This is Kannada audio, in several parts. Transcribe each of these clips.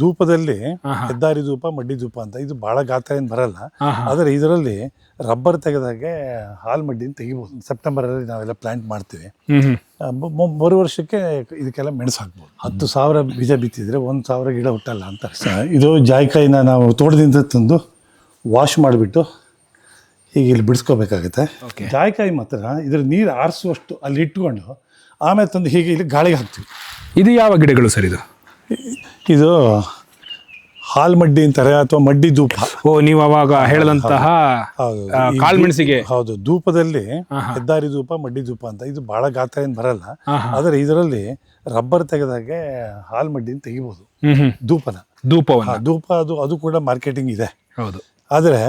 ಧೂಪದಲ್ಲಿ ಹೆದ್ದಾರಿ ಧೂಪ ಮಡ್ಡಿ ಧೂಪ ಅಂತ. ಇದು ಬಹಳ ಗಾತ್ರ ಏನು ಬರಲ್ಲ. ಆದರೆ ಇದರಲ್ಲಿ ರಬ್ಬರ್ ತೆಗೆದಾಗೆ ಹಾಲ್ ಮಡ್ಡಿನ ಸೆಪ್ಟೆಂಬರ್ ಅಲ್ಲಿ ನಾವೆಲ್ಲ ಪ್ಲಾಂಟ್ ಮಾಡ್ತೀವಿ. ಮರು ವರ್ಷಕ್ಕೆ ಇದಕ್ಕೆಲ್ಲ ಮೆಣಸು ಹಾಕ್ಬೋದು. ಹತ್ತು ಸಾವಿರ ಬೀಜ ಬಿತ್ತಿದ್ರೆ ಒಂದು ಸಾವಿರ ಗಿಡ ಹುಟ್ಟಲ್ಲ ಅಂತ ಇದು ಜಾಯಿಕಾಯಿನ ನಾವು ತೋಟದಿಂದ ತಂದು ವಾಶ್ ಮಾಡಿಬಿಟ್ಟು ಹೀಗೆ ಇಲ್ಲಿ ಬಿಡಿಸ್ಕೋಬೇಕಾಗುತ್ತೆ. ಜಾಯಿಕಾಯಿ ಮಾತ್ರ ಇದ್ರ ನೀರು ಆರಿಸುವಷ್ಟು ಅಲ್ಲಿ ಇಟ್ಕೊಂಡು ಆಮೇಲೆ ತಂದು ಹೀಗೆ ಇಲ್ಲಿ ಗಾಳಿಗೆ ಹಾಕ್ತೀವಿ. ಇದು ಯಾವ ಗಿಡಗಳು ಸರ್ ಇದು? ಇದು ಹಾಲ್ ಮಡ್ಡಿ ಅಂತಾರೆ ಅಥವಾ ಮಡ್ಡಿ ಧೂಪ. ಓ ನೀವು ಅವಾಗ ಹೇಳದಂತಹ ಕಾಳ್ಮೆಣಸಿಗೆ ಹೌದು. ಧೂಪದಲ್ಲಿ. ಹೆದ್ದಾರಿ ಧೂಪ ಮಡ್ಡಿ ಧೂಪ ಅಂತ. ಇದು ಬಹಳ ಗಾತ್ರ ಏನು ಬರಲ್ಲ. ಆದರೆ ಇದರಲ್ಲಿ ರಬ್ಬರ್ ತೆಗೆದಾಗೆ ಹಾಲ್ ಮಡ್ಡಿನ ತೆಗಿಬಹುದು ಧೂಪನ. ಧೂಪ ಧೂಪ ಅದು ಅದು ಕೂಡ ಮಾರ್ಕೆಟಿಂಗ್ ಇದೆ. ಹೌದು. ಆದರೆ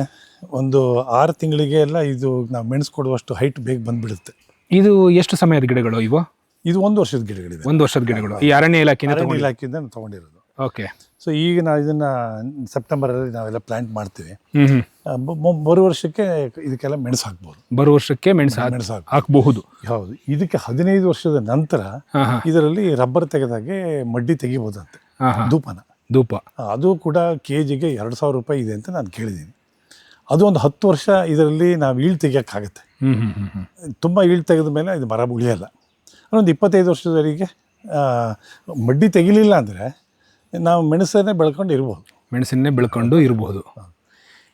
ಒಂದು ಆರು ತಿಂಗಳಿಗೆ ಎಲ್ಲ ಇದು ನಾವು ಮೆಣಸು ಕೊಡುವಷ್ಟು ಹೈಟ್ ಬೇಗ ಬಂದ್ಬಿಡುತ್ತೆ. ಇದು ಎಷ್ಟು ಸಮಯದ ಗಿಡಗಳು ಇವು? ಇದು ಒಂದು ವರ್ಷದ ಗಿಡಗಳಿದೆ. ಒಂದು ವರ್ಷದ ಗಿಡಗಳು. ಈ ಅರಣ್ಯ ಇಲಾಖೆಯಿಂದ ಅರಣ್ಯ ಇಲಾಖೆಯಿಂದ ನಾವು ತಗೊಂಡಿರೋದು. ಓಕೆ. ಸೊ ಈಗ ನಾವು ಇದನ್ನ ಸೆಪ್ಟೆಂಬರಲ್ಲಿ ನಾವೆಲ್ಲ ಪ್ಲಾಂಟ್ ಮಾಡ್ತೀವಿ. ಹ್ಮ್ ಹ್ಮ್. ಆ, ಬ- ಮು- ಮರು ವರ್ಷಕ್ಕೆ ಇದಕ್ಕೆಲ್ಲ ಮೆಣಸು ಹಾಕ್ಬೋದು. ಬರುವ ವರ್ಷಕ್ಕೆ ಮೆಣಸು ಹಾಕ್- ಮೆಣಸು ಹಾಕ್ಬೋದು. ಹಾಕಬಹುದು. ಹೌದು. ಇದಕ್ಕೆ ಹದಿನೈದು ವರ್ಷದ ನಂತರ ಹಾ ಹಾ. ಇದರಲ್ಲಿ ರಬ್ಬರ್ ತೆಗೆದಾಗೆ ಮಡ್ಡಿ ತೆಗಿಬೋದಂತೆ. ಹಾ ಹಾ. ಧೂಪನ. ಧೂಪ. ಆ, ಅದು ಕೂಡ ಕೆ ಜಿಗೆ ಎರಡು ಸಾವಿರ ರೂಪಾಯಿ ಇದೆ ಅಂತ ನಾನು ಕೇಳಿದ್ದೀನಿ. ಅದು ಒಂದು ಹತ್ತು ವರ್ಷ ಇದರಲ್ಲಿ ನಾವು ಈಳ್ ತೆಗಿಯೋಕ್ಕಾಗತ್ತೆ. ಹ್ಮ್ ಹ್ಮ್ ಹ್ಮ್ ಹ್ಮ್. ತುಂಬ ಈಳ್ ತೆಗೆದ ಮೇಲೆ ಇದು ಮರ ಉಳಿಯಲ್ಲ ಒಂದು ಇಪ್ಪತ್ತೈದು ವರ್ಷದವರೆಗೆ ಮಡ್ಡಿ ತೆಗಿಲಿಲ್ಲ ಅಂದರೆ ನಾವು ಮೆಣಸನ್ನೇ ಬೆಳ್ಕೊಂಡು ಇರ್ಬೋದು. ಮೆಣಸನ್ನೇ ಬೆಳ್ಕೊಂಡು ಇರಬಹುದು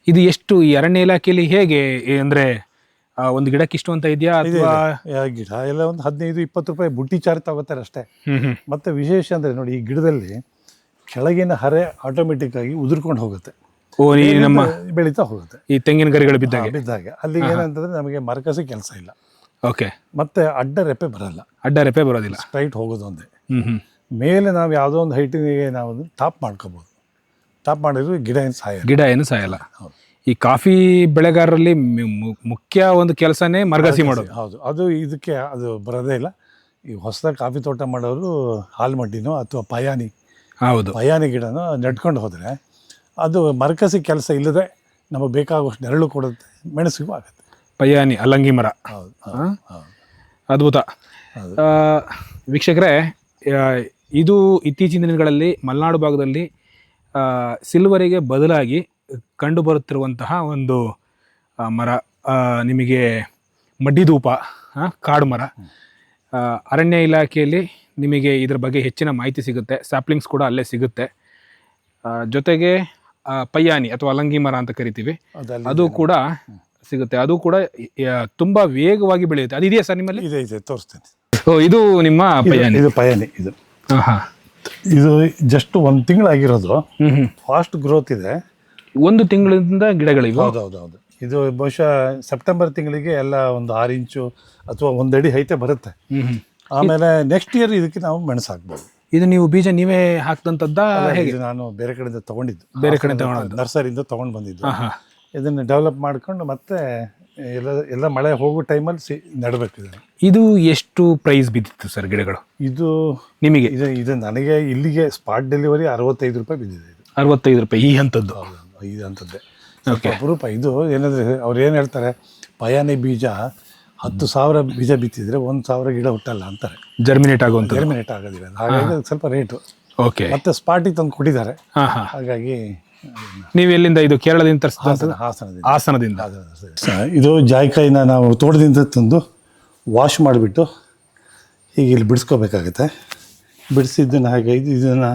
ಇದು ಎಷ್ಟು ಈ ಅರಣ್ಯ ಇಲಾಖೆಯಲ್ಲಿ ಹೇಗೆ ಅಂದರೆ ಒಂದು ಗಿಡಕ್ಕೆ ಇಷ್ಟು ಅಂತ ಇದೆಯಾ ಇದೆ, ಅಥವಾ? ಗಿಡ ಎಲ್ಲ ಒಂದು ಹದಿನೈದು ಇಪ್ಪತ್ತು ರೂಪಾಯಿ ಬುಟ್ಟಿ ಚಾರ್ಜ್ ತಗೋತಾರೆ ಅಷ್ಟೇ. ಮತ್ತು ವಿಶೇಷ ಅಂದರೆ ನೋಡಿ ಈ ಗಿಡದಲ್ಲಿ ಕೆಳಗಿನ ಹರೆ ಆಟೋಮೆಟಿಕ್ ಆಗಿ ಉದುರ್ಕೊಂಡು ಹೋಗುತ್ತೆ. ಓ ನಮ್ಮ ಬೆಳೀತಾ ಹೋಗುತ್ತೆ. ಈ ತೆಂಗಿನ ಗರಿಗಳು ಬಿದ್ದಾಗ. ಬಿದ್ದಾಗ. ಅಲ್ಲಿಗೆ ಏನಂತಂದ್ರೆ ನಮಗೆ ಮರಕಸ ಕೆಲಸ ಇಲ್ಲ. ಓಕೆ ಮತ್ತೆ ಅಡ್ಡ ರೆಪೆ ಬರಲ್ಲ. ಅಡ್ಡ ರೆಪೆ ಬರೋದಿಲ್ಲ. ಸ್ಟ್ರೈಟ್ ಹೋಗೋದು ಒಂದೇ ಮೇಲೆ ನಾವು ಯಾವುದೋ ಒಂದು ಹೈಟಿಗೆ ನಾವು ಟಾಪ್ ಮಾಡ್ಕೋಬೋದು. ಟಾಪ್ ಮಾಡಿದ್ರು ಗಿಡ ಏನು ಸಾಯ ಗಿಡ ಏನು ಸಾಯಲ್ಲ. ಈ ಕಾಫಿ ಬೆಳೆಗಾರರಲ್ಲಿ ಮುಖ್ಯ ಒಂದು ಕೆಲಸನೇ ಮರಗಸಿ ಮಾಡೋದು. ಹೌದು. ಅದು ಇದಕ್ಕೆ ಅದು ಬರೋದೇ ಇಲ್ಲ. ಈ ಹೊಸದಾಗಿ ಕಾಫಿ ತೋಟ ಮಾಡೋರು ಹಾಲ್ಮಡ್ಡಿನೋ ಅಥವಾ ಪಯಾನಿ ಹೌದು. ಪಯಾನಿ ಗಿಡನೋ ನಡ್ಕೊಂಡು ಹೋದರೆ ಅದು ಮರಕಸಿ ಕೆಲಸ ಇಲ್ಲದೆ ನಮಗೆ ಬೇಕಾಗುವಷ್ಟು ನೆರಳು ಕೊಡುತ್ತೆ ಮೆಣಸಿಗೂ ಆಗುತ್ತೆ. ಪಯ್ಯಾನಿ ಅಲ್ಲಂಗಿ ಮರ. ಅದ್ಭುತ. ವೀಕ್ಷಕರೇ ಇದು ಇತ್ತೀಚಿನ ದಿನಗಳಲ್ಲಿ ಮಲೆನಾಡು ಭಾಗದಲ್ಲಿ ಸಿಲ್ವರಿಗೆ ಬದಲಾಗಿ ಕಂಡುಬರುತ್ತಿರುವಂತಹ ಒಂದು ಮರ ನಿಮಗೆ ಮಡ್ಡಿಧೂಪ ಕಾಡು ಮರ. ಅರಣ್ಯ ಇಲಾಖೆಯಲ್ಲಿ ನಿಮಗೆ ಇದರ ಬಗ್ಗೆ ಹೆಚ್ಚಿನ ಮಾಹಿತಿ ಸಿಗುತ್ತೆ. ಸ್ಯಾಪ್ಲಿಂಗ್ಸ್ ಕೂಡ ಅಲ್ಲೇ ಸಿಗುತ್ತೆ. ಜೊತೆಗೆ ಪಯ್ಯಾನಿ ಅಥವಾ ಅಲಂಗಿ ಮರ ಅಂತ ಕರಿತೀವಿ. ಅದು ಕೂಡ ಸಿಗುತ್ತೆ. ಅದು ಕೂಡ ತುಂಬಾ ವೇಗವಾಗಿ ಬೆಳೆಯುತ್ತೆ. ಅದು ಇದೆಯಾ ಸರ್ ನಿಮ್ಮಲ್ಲಿ? ಇದೆ ಇದೆ. ತೋರಿಸ್ತೇನೆ. ಓ ಇದು ನಿಮ್ಮ ಪಯಾನಿ ಇದು ಪಯಾನಿ ಇದು. ಹಾ ಇದು ಜಸ್ಟ್ ಒಂದು ತಿಂಗಳಾಗಿರೋದು. ಫಾಸ್ಟ್ ಗ್ರೋತ್ ಇದೆ. ಒಂದು ತಿಂಗಳಿಂದ ಗಿಡಗಳಿವೆ? ಹೌದು ಹೌದು ಹೌದು. ಇದು ಬಹುಶಃ ಸೆಪ್ಟೆಂಬರ್ ತಿಂಗಳಿಗೆ ಎಲ್ಲ ಒಂದು ಆರು ಇಂಚು ಅಥವಾ ಒಂದಡಿ ಹೈತೆ ಬರುತ್ತೆ. ಆಮೇಲೆ ನೆಕ್ಸ್ಟ್ ಇಯರ್ ಇದಕ್ಕೆ ನಾವು ಮೆಣಸು ಹಾಕ್ಬೋದು ಇದು ನೀವು ಬೀಜ ನೀವೇ ಹಾಕ್ದಂತದ್ದ ಹೇಗೆ? ನಾನು ಬೇರೆ ಕಡೆಯಿಂದ ತಗೊಂಡಿದ್ದು. ಬೇರೆ ಕಡೆ ತಗೊಳೋದು ನರ್ಸರಿಯಿಂದ ತಗೊಂಡು ಬಂದಿದ್ದು. ಇದನ್ನು ಡೆವಲಪ್ ಮಾಡಿಕೊಂಡು ಮತ್ತೆ ಎಲ್ಲ ಎಲ್ಲ ಮಳೆ ಹೋಗೋ ಟೈಮಲ್ಲಿ ಸಿ ನೆಡಬೇಕು ಇದನ್ನು. ಇದು ಎಷ್ಟು ಪ್ರೈಸ್ ಬಿದ್ದಿತ್ತು ಸರ್ ಗಿಡಗಳು? ಇದು ನಿಮಗೆ? ಇದು ಇದು ನನಗೆ ಇಲ್ಲಿಗೆ ಸ್ಪಾಟ್ ಡೆಲಿವರಿ ಅರವತ್ತೈದು ರೂಪಾಯಿ ಬಿದ್ದಿದೆ ಇದು. ಅರವತ್ತೈದು ರೂಪಾಯಿ ಈ ಅಂಥದ್ದು ಇದು ಅಂಥದ್ದೇ ಓಕೆ ಅಪರೂಪ ಇದು ಏನಂದರೆ ಅವ್ರು ಏನು ಹೇಳ್ತಾರೆ ಪಯಾನಿ ಬೀಜ ಹತ್ತು ಸಾವಿರ ಬೀಜ ಬಿತ್ತಿದ್ರೆ ಒಂದು ಸಾವಿರ ಗಿಡ ಹುಟ್ಟಲ್ಲ ಅಂತಾರೆ. ಜರ್ಮಿನೇಟ್ ಆಗುವಂಥ ಜರ್ಮಿನೇಟ್ ಆಗೋದಿಲ್ಲ ಹಾಗಾಗಿ ಸ್ವಲ್ಪ ರೇಟು ಓಕೆ ಮತ್ತೆ ಸ್ಪಾಟಿಗೆ ತಂದು ಕೊಟ್ಟಿದ್ದಾರೆ. ಹಾಗಾಗಿ ನೀವು ಎಲ್ಲಿಂದ ಇದು ಕೇರಳದಿಂದ ತರಿಸಿದ ಹಾಸನ ಹಾಸನದಿಂದ. ಹಾಸನದಿಂದ. ಇದು ಜಾಯಿಕಾಯಿನ ನಾವು ತೋಟದಿಂದ ತಂದು ವಾಶ್ ಮಾಡಿಬಿಟ್ಟು ಹೀಗೆ ಇಲ್ಲಿ ಬಿಡಿಸ್ಕೋಬೇಕಾಗತ್ತೆ. ಬಿಡಿಸಿದ್ದನ್ನು ಹಾಗೆ ಇದು ಇದನ್ನು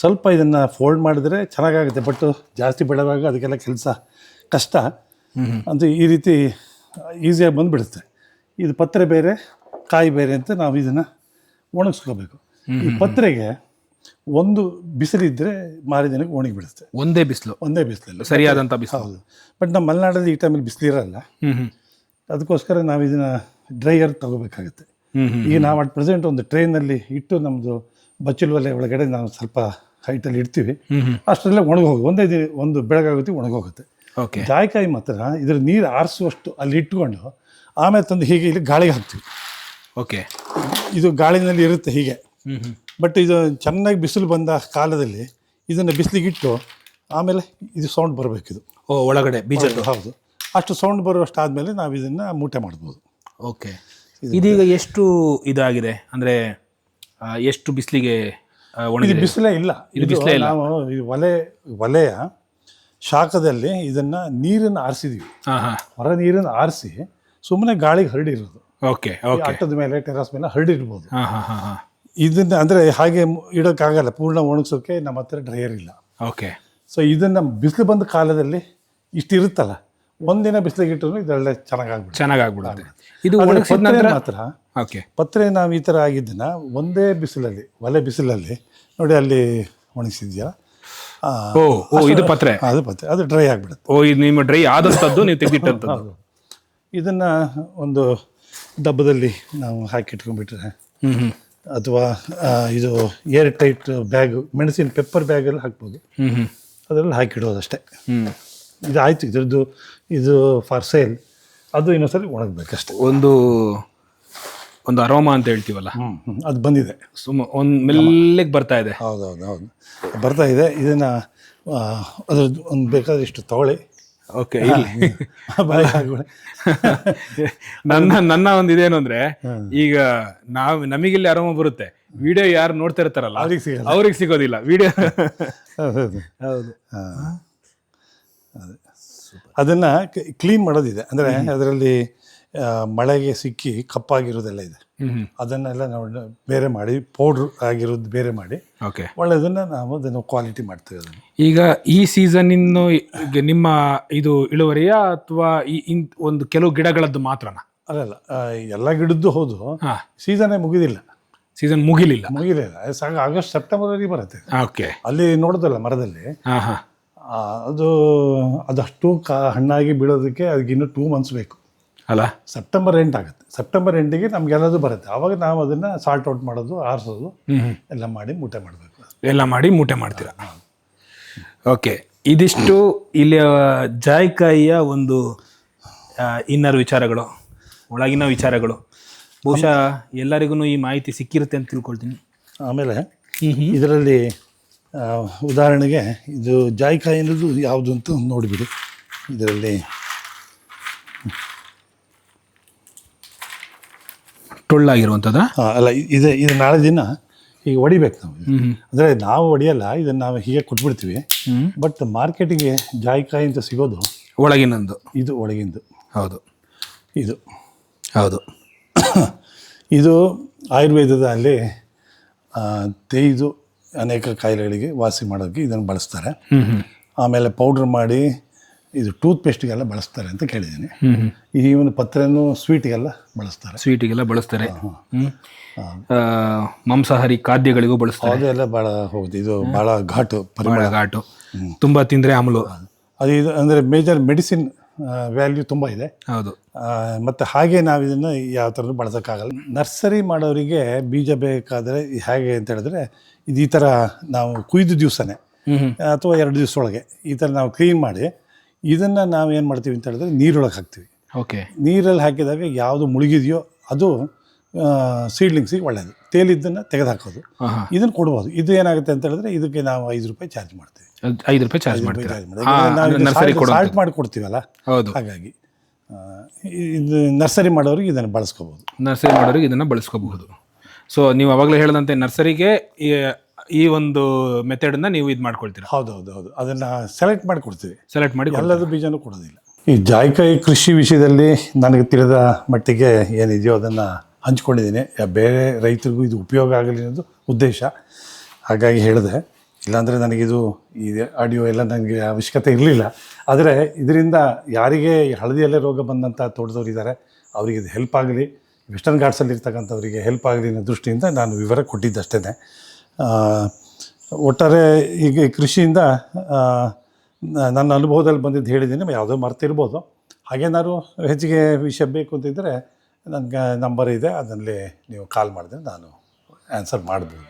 ಸ್ವಲ್ಪ ಇದನ್ನು ಫೋಲ್ಡ್ ಮಾಡಿದ್ರೆ ಚೆನ್ನಾಗಾಗುತ್ತೆ ಬಟ್ ಜಾಸ್ತಿ ಬೆಳೆವಾಗ ಅದಕ್ಕೆಲ್ಲ ಕೆಲಸ ಕಷ್ಟ. ಅಂತ ಈ ರೀತಿ ಈಸಿಯಾಗಿ ಬಂದು ಬಿಡುತ್ತೆ ಇದು ಪತ್ರೆ ಬೇರೆ ಕಾಯಿ ಬೇರೆ ಅಂತ ನಾವು ಇದನ್ನು ಒಣಗಿಸ್ಕೋಬೇಕು. ಈ ಪತ್ರೆಗೆ ಒಂದು ಬಿಸಿಲಿದ್ದರೆ ಮಾರಿ ದಿನಕ್ಕೆ ಒಣಗಿಬಿಡುತ್ತೆ ಒಂದೇ ಬಿಸಿಲು. ಒಂದೇ ಬಿಸಿಲಲ್ಲಿ. ಸರಿಯಾದಂಥ ಬಿಸಿಲು ಹೌದು. ಬಟ್ ನಮ್ಮ ಮಲೆನಾಡಲ್ಲಿ ಈ ಟೈಮಲ್ಲಿ ಬಿಸಿಲಿರಲ್ಲ. ಅದಕ್ಕೋಸ್ಕರ ನಾವು ಇದನ್ನು ಡ್ರೈಯರ್ ತಗೋಬೇಕಾಗುತ್ತೆ. ಈಗ ನಾವು ಅಟ್ ಪ್ರೆಸೆಂಟ್ ಒಂದು ಟ್ರೈನಲ್ಲಿ ಇಟ್ಟು ನಮ್ಮದು ಬಚ್ಚಲು ಒಲೆ ಒಳಗಡೆ ನಾವು ಸ್ವಲ್ಪ ಹೈಟಲ್ಲಿ ಇಡ್ತೀವಿ. ಅಷ್ಟರಲ್ಲೇ ಒಣಗೋಗಿ ಒಂದೇ ದಿನ ಒಂದು ಬೆಳಗಾಗುತ್ತೆ ಒಣಗೋಗುತ್ತೆ. ಓಕೆ ಜಾಯಿಕಾಯಿ ಮಾತ್ರ ಇದ್ರ ನೀರು ಆರಿಸುವಷ್ಟು ಅಲ್ಲಿ ಇಟ್ಕೊಂಡು ಆಮೇಲೆ ತಂದು ಹೀಗೆ ಇಲ್ಲಿ ಗಾಳಿಗೆ ಹಾಕ್ತೀವಿ. ಓಕೆ ಇದು ಗಾಳಿನಲ್ಲಿ ಇರುತ್ತೆ ಹೀಗೆ. ಬಟ್ ಇದು ಚೆನ್ನಾಗಿ ಬಿಸಿಲು ಬಂದ ಕಾಲದಲ್ಲಿ ಇದನ್ನು ಬಿಸಿಲಿಗಿಟ್ಟು ಆಮೇಲೆ ಇದು ಸೌಂಡ್ ಬರಬೇಕಿದು ಓ ಒಳಗಡೆ ಬೀಜದ್ದು. ಹೌದು. ಅಷ್ಟು ಸೌಂಡ್ ಬರುವಷ್ಟು ಆದಮೇಲೆ ನಾವು ಇದನ್ನು ಮೂಟೆ ಮಾಡ್ಬೋದು. ಓಕೆ ಇದೀಗ ಎಷ್ಟು ಇದಾಗಿದೆ? ಅಂದರೆ ಎಷ್ಟು ಬಿಸಿಲಿಗೆ ಇದು ಬಿಸಿಲೇ ಇಲ್ಲ. ಇದು ಬಿಸಿಲೇ ಇಲ್ಲ. ನಾವು ಈ ಒಲೆ ಒಲೆಯ ಶಾಖದಲ್ಲಿ ಇದನ್ನ ನೀರನ್ನು ಆರಿಸಿದೀವಿ. ಹಾ ಹಾ. ಹೊರ ನೀರನ್ನು ಆರಿಸಿ ಸುಮ್ಮನೆ ಗಾಳಿಗೆ ಹರಡಿರೋದು ಓಕೆ ಓಕೆ ಅಟ್ಟದ ಮೇಲೆ ಟೆರಸ್ ಮೇಲೆ ಹರಡಿರ್ಬೋದು ಹಾಂ ಹಾಂ ಹಾಂ ಹಾ. ಇದನ್ನ ಅಂದ್ರೆ ಹಾಗೆ ಇಡೋಕ್ಕಾಗಲ್ಲ ಪೂರ್ಣ ಒಣಗಿಸೋಕೆ ನಮ್ಮ ಹತ್ರ ಡ್ರೈಯರ್ ಇಲ್ಲ. ಓಕೆ ಸೊ ಇದನ್ನ ಬಿಸಿಲು ಬಂದ ಕಾಲದಲ್ಲಿ ಇಷ್ಟು ಇರುತ್ತಲ್ಲ ಒಂದಿನ ಬಿಸಿಲಿಗೆ ಇಟ್ಟರು ಚೆನ್ನಾಗಿ ಚೆನ್ನಾಗಾಗ್ಬಿಡುತ್ತೆ. ಚೆನ್ನಾಗಿ ಆಗ್ಬಿಡುತ್ತೆ ಇದು ಒಣಗಿಸಿದ ಪತ್ರೆ ನಂತರ ಮಾತ್ರ ಓಕೆ ಪತ್ರೆ ನಾವು ಈ ಥರ ಆಗಿದ್ದನ್ನ ಒಂದೇ ಬಿಸಿಲಲ್ಲಿ ಒಲೆ ಬಿಸಿಲಲ್ಲಿ ನೋಡಿ ಅಲ್ಲಿ ಒಣಗಿಸಿದ್ಯಾ? ಓ ಓ ಇದು ಪತ್ರೆ. ಅದು ಪತ್ರೆ ಅದು ಡ್ರೈ ಆಗಿಬಿಡುತ್ತೆ. ಓ ಇದು ನಿಮ್ಮ ಡ್ರೈ ಆದಷ್ಟದ್ದು ನೀವು ತೆಗೆದಿಟ್ಟಂಥದ್ದು ಇದನ್ನ ಒಂದು ಡಬ್ಬದಲ್ಲಿ ನಾವು ಹಾಕಿಟ್ಕೊಂಡ್ಬಿಟ್ರೆ ಹ್ಞೂ ಹ್ಮ್. ಅಥವಾ ಇದು ಏರ್ ಟೈಟ್ ಬ್ಯಾಗ್ ಮೆಣಸಿನ ಪೆಪ್ಪರ್ ಬ್ಯಾಗಲ್ಲಿ ಹಾಕ್ಬೋದು. ಅದರಲ್ಲಿ ಹಾಕಿಡೋದು ಅಷ್ಟೇ ಹ್ಮ್. ಇದು ಆಯಿತು ಇದ್ರದ್ದು ಇದು ಫಾರ್ ಸೇಲ್ ಅದು ಇನ್ನೊಂದ್ಸರಿ ಒಣಗಬೇಕಷ್ಟೆ. ಒಂದು ಒಂದು ಅರೋಮಾ ಅಂತ ಹೇಳ್ತೀವಲ್ಲ? ಹ್ಞೂ ಅದು ಬಂದಿದೆ. ಸುಮ್ಮ ಒಂದು ಮೆಲ್ಲಗೆ ಬರ್ತಾ ಇದೆ. ಹೌದು ಹೌದು ಹೌದು ಬರ್ತಾ ಇದೆ. ಇದನ್ನು ಅದ್ರದ್ದು ಒಂದು ಬೇಕಾದಷ್ಟು ತಗೊಳ್ಳಿ. ಓಕೆ ನನ್ನ ನನ್ನ ಒಂದು ಇದೇನು ಅಂದ್ರೆ ಈಗ ನಾವ್ ನಮಗಿಲ್ಲಿ ಆರಾಮ ಬರುತ್ತೆ. ವಿಡಿಯೋ ಯಾರು ನೋಡ್ತಾ ಇರ್ತಾರಲ್ಲ ಅವ್ರಿಗೆ ಸಿಗೋದಿಲ್ಲ. ವಿಡಿಯೋ. ಹೌದು ಹಾಂ. ಕ್ಲೀನ್ ಮಾಡೋದಿದೆ. ಅಂದ್ರೆ ಅದರಲ್ಲಿ ಮಳೆಗೆ ಸಿಕ್ಕಿ ಕಪ್ಪಾಗಿರೋದೆಲ್ಲ ಇದೆ. ಅದನ್ನೆಲ್ಲ ನಾವು ಬೇರೆ ಮಾಡಿ ಪೌಡ್ರ್ ಆಗಿರೋದು ಬೇರೆ ಮಾಡಿ. ಓಕೆ ಒಳ್ಳೆಯದನ್ನು ನಾವು ಅದನ್ನು ಕ್ವಾಲಿಟಿ ಮಾಡ್ತೀವಿ ಅದನ್ನು ಈಗ ಈ ಸೀಸನ್ ಇನ್ನು ನಿಮ್ಮ ಇದು ಇಳುವರಿಯ ಅಥವಾ ಈ ಇನ್- ಒಂದು ಕೆಲವು ಗಿಡಗಳದ್ದು ಮಾತ್ರನಾ? ಅಲ್ಲಲ್ಲ ಎಲ್ಲ ಗಿಡದ್ದು ಹೌದು. ಸೀಸನೇ ಮುಗಿದಿಲ್ಲ. ಸೀಸನ್ ಮುಗಿಲಿಲ್ಲ. ಮುಗಿಲಿಲ್ಲ. ಆಗಸ್ಟ್ ಸೆಪ್ಟೆಂಬರ್ವರೆಗೆ ಬರುತ್ತೆ. ಓಕೆ ಅಲ್ಲಿ ನೋಡೋದಲ್ಲ ಮರದಲ್ಲಿ. ಅದು ಅದಷ್ಟು ಕಾ ಹಣ್ಣಾಗಿ ಬೀಳೋದಕ್ಕೆ ಅದಕ್ಕೆ ಇನ್ನೂ ಟೂ ಮಂತ್ಸ್ ಬೇಕು. ಅಲ್ಲ? ಸೆಪ್ಟೆಂಬರ್ ಎಂಡ್ ಆಗುತ್ತೆ. ಸೆಪ್ಟೆಂಬರ್ ಎಂಟಿಗೆ ನಮಗೆಲ್ಲದು ಬರುತ್ತೆ. ಆವಾಗ ನಾವು ಅದನ್ನು ಸಾಲ್ಟ್ ಔಟ್ ಮಾಡೋದು ಆರಿಸೋದು ಎಲ್ಲ ಮಾಡಿ ಮೂಟೆ ಮಾಡಬೇಕು. ಎಲ್ಲ ಮಾಡಿ ಮೂಟೆ ಮಾಡ್ತೀರಾ? ಓಕೆ. ಇದಿಷ್ಟು ಇಲ್ಲಿ ಜಾಯ್ಕಾಯಿಯ ಒಂದು ಇನ್ನರ್ ವಿಚಾರಗಳು ಒಳಗಿನ ವಿಚಾರಗಳು. ಬಹುಶಃ ಎಲ್ಲರಿಗೂ ಈ ಮಾಹಿತಿ ಸಿಕ್ಕಿರುತ್ತೆ ಅಂತ ತಿಳ್ಕೊಳ್ತೀನಿ. ಆಮೇಲೆ ಇದರಲ್ಲಿ ಉದಾಹರಣೆಗೆ ಇದು ಜಾಯ್ಕಾಯಿ ಅನ್ನೋದು ಯಾವುದು ಅಂತ ನೋಡಿಬಿಡಿ. ಇದರಲ್ಲಿ ಟೊಳ್ಳಾಗಿರುವಂಥದ್ದಾ? ಅಲ್ಲ ಇದೆ ಇದು ನಾಳೆ ದಿನ ಈಗ ಹೊಡಿಬೇಕು ನಾವು. ಅಂದರೆ ನಾವು ಹೊಡಿಯಲ್ಲ ಇದನ್ನು ನಾವು ಹೀಗೆ ಕೊಟ್ಬಿಡ್ತೀವಿ. ಬಟ್ ಮಾರ್ಕೆಟಿಗೆ ಜಾಯಿಕಾಯಿ ಅಂತ ಸಿಗೋದು ಒಳಗಿನಂದು ಇದು ಒಳಗಿಂದು. ಹೌದು. ಇದು. ಹೌದು. ಇದು ಆಯುರ್ವೇದದ ಅಲ್ಲಿ ಆ, ತೇಯ್ದು ಅನೇಕ ಕಾಯಿಲೆಗಳಿಗೆ ವಾಸಿ ಮಾಡೋದಕ್ಕೆ ಇದನ್ನು ಬಳಸ್ತಾರೆ. ಆಮೇಲೆ ಪೌಡ್ರ್ ಮಾಡಿ ಇದು ಟೂತ್ ಪೇಸ್ಟ್ಗೆಲ್ಲ ಬಳಸ್ತಾರೆ ಅಂತ ಕೇಳಿದ್ದೀನಿ. ಈ ಒಂದು ಪತ್ರೆನೂ ಸ್ವೀಟ್ಗೆಲ್ಲ ಬಳಸ್ತಾರೆ. ಸ್ವೀಟಿಗೆಲ್ಲ ಬಳಸ್ತಾರೆ. ಮಾಂಸಾಹಾರಿ ಖಾದ್ಯಗಳಿಗೂ ಬಳಸ್ತಾರೆ. ಅದೆಲ್ಲ ಭಾಳ ಹೌದು. ಇದು ಭಾಳ ಘಾಟು ಪರಿಮಳ. ಘಾಟು. ತುಂಬಾ ತಿಂದ್ರೆ ಆಮಲು ಅದು. ಇದು ಅಂದರೆ ಮೇಜರ್ ಮೆಡಿಸಿನ್ ವ್ಯಾಲ್ಯೂ ತುಂಬ ಇದೆ. ಹೌದು. ಮತ್ತು ಹಾಗೆ ನಾವು ಇದನ್ನು ಯಾವ ಥರನೂ ಬಳಸೋಕ್ಕಾಗಲ್ಲ. ನರ್ಸರಿ ಮಾಡೋರಿಗೆ ಬೀಜ ಬೇಕಾದರೆ ಹೇಗೆ ಅಂತ ಹೇಳಿದ್ರೆ ಇದು ಈ ಥರ ನಾವು ಕುಯ್ದು ದಿವಸನೇ ಅಥವಾ ಎರಡು ದಿವಸ ಒಳಗೆ ಈ ಥರ ನಾವು ಕ್ಲೀನ್ ಮಾಡಿ ಇದನ್ನು ನಾವು ಏನು ಮಾಡ್ತೀವಿ ಅಂತ ಹೇಳಿದ್ರೆ ನೀರೊಳಗೆ ಹಾಕ್ತೀವಿ. ಓಕೆ. ನೀರಲ್ಲಿ ಹಾಕಿದಾಗ ಯಾವುದು ಮುಳುಗಿದೆಯೋ ಅದು ಸೀಡ್ಲಿಂಗ್ಸಿಗೆ ಒಳ್ಳೆಯದು ತೇಲಿದ್ದನ್ನು ತೆಗೆದುಹಾಕೋದು. ಇದನ್ನು ಕೊಡ್ಬೋದು. ಇದು ಏನಾಗುತ್ತೆ ಅಂತ ಹೇಳಿದ್ರೆ ಇದಕ್ಕೆ ನಾವು ಐದು ರೂಪಾಯಿ ಚಾರ್ಜ್ ಮಾಡ್ತೀವಿ. ಐದು ರೂಪಾಯಿ ಚಾರ್ಜ್ ಮಾಡ್ತೀವಿ. ಸಾಲ್ಟ್ ಮಾಡಿ ಕೊಡ್ತೀವಲ್ಲ ಹೌದು. ಹಾಗಾಗಿ ಇದು ನರ್ಸರಿ ಮಾಡೋರಿಗೆ ಇದನ್ನು ಬಳಸ್ಕೋಬೋದು. ನರ್ಸರಿ ಮಾಡೋರಿಗೆ ಇದನ್ನು ಬಳಸ್ಕೋಬಹುದು. ಸೊ ನೀವು ಅವಾಗಲೇ ಹೇಳಿದಂತೆ ನರ್ಸರಿಗೆ ಈ ಒಂದು ಮೆಥಡನ್ನ ನೀವು ಇದು ಮಾಡ್ಕೊಳ್ತೀರಾ? ಹೌದು ಹೌದು ಹೌದು. ಅದನ್ನ ಸೆಲೆಕ್ಟ್ ಮಾಡಿ ಕೊಡ್ತೀವಿ ಸೆಲೆಕ್ಟ್ ಮಾಡಿ ಎಲ್ಲದು ಬೀಜನೂ ಕೊಡೋದಿಲ್ಲ. ಈ ಜಾಯಿಕಾಯಿ ಕೃಷಿ ವಿಷಯದಲ್ಲಿ ನನಗೆ ತಿಳಿದ ಮಟ್ಟಿಗೆ ಏನಿದೆಯೋ ಅದನ್ನು ಹಂಚ್ಕೊಂಡಿದ್ದೀನಿ. ಯಾ- ಬೇರೆ ರೈತರಿಗೂ ಇದು ಉಪಯೋಗ ಆಗಲಿ ಅನ್ನೋದು ಉದ್ದೇಶ. ಹಾಗಾಗಿ ಹೇಳಿದೆ. ಇಲ್ಲಾಂದರೆ ನನಗಿದು ಈ ಆಡಿಯೋ ಎಲ್ಲ ನನಗೆ ಅವಶ್ಯಕತೆ ಇರಲಿಲ್ಲ. ಆದರೆ ಇದರಿಂದ ಯಾರಿಗೆ ಹಳದಿಯಲ್ಲೇ ರೋಗ ಬಂದಂಥ ತೋಟದವ್ರು ಇದ್ದಾರೆ ಅವರಿಗೆ ಇದು ಹೆಲ್ಪ್ ಆಗಲಿ. ವೆಸ್ಟರ್ನ್ ಘಾಟ್ಸಲ್ಲಿ ಇರ್ತಕ್ಕಂಥವರಿಗೆ ಹೆಲ್ಪ್ ಆಗಲಿ ಅನ್ನೋ ದೃಷ್ಟಿಯಿಂದ ನಾನು ವಿವರ ಕೊಟ್ಟಿದ್ದಷ್ಟೇ ಒಟ್ಟಾರೆ ಈಗ ಕೃಷಿಯಿಂದ ನನ್ನ ಅನುಭವದಲ್ಲಿ ಬಂದಿದ್ದು ಹೇಳಿದ್ದೀನಿ ಯಾವುದೋ ಮರ್ತಿರ್ಬೋದು. ಹಾಗೇನಾದ್ರು ಹೆಚ್ಚಿಗೆ ವಿಷಯ ಬೇಕು ಅಂತಿದ್ದರೆ ನನಗೆ ನಂಬರ್ ಇದೆ ಅದರಲ್ಲಿ ನೀವು ಕಾಲ್ ಮಾಡಿದ್ರೆ ನಾನು ಆನ್ಸರ್ ಮಾಡ್ಬೋದು.